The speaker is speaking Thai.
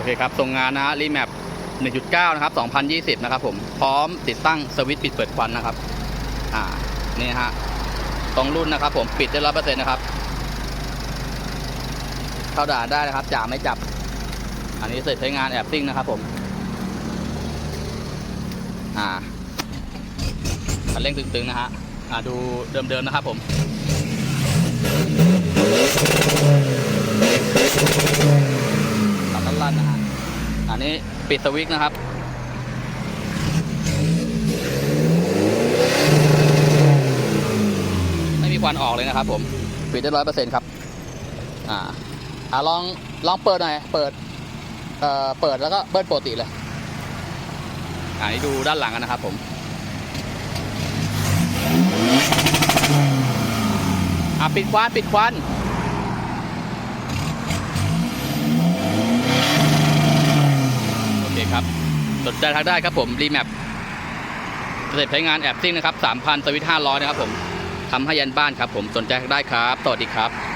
อเคครับส่งงานนะฮะรีแมป1.9 นะครับ 2020 นะครับผม พร้อมติดตั้งสวิตช์ปิดเปิดควันนะครับ อ่า นี่ฮะ ตรงรุ่นนะครับผม ปิดได้ร้อยเปอร์เซ็นต์นะครับ เข้าด่านได้นะครับ จ่าไม่จับ อันนี้เสร็จใช้งานแอบซิ่งนะครับผม อ่าคันเร่งตึงๆนะฮะ อ่าดูเดิมๆนะครับผม ขับลั่นๆนะฮะ อันนี้ปิดสวิตช์นะครับ ไม่มีควันออกเลยนะครับ ผมปิดได้ร้อยเปอร์เซ็นต์ครับ อ่าอ่าลองลองเปิดหน่อยเปิดเอ่อเปิดแล้วก็เบิ้ลปกติเลยอ่านี่ดูด้านหลังกันนะครับ ผมอ่าปิดควันปิดควัน โอเคครับ สนใจทักได้ครับผมรีแมปเสร็จใช้งานแอบซิ่งนะครับ3,000สวิตช์500นะครับผมทำให้ยันบ้านครับผมสนใจทักได้ครับ สวัสดีครับ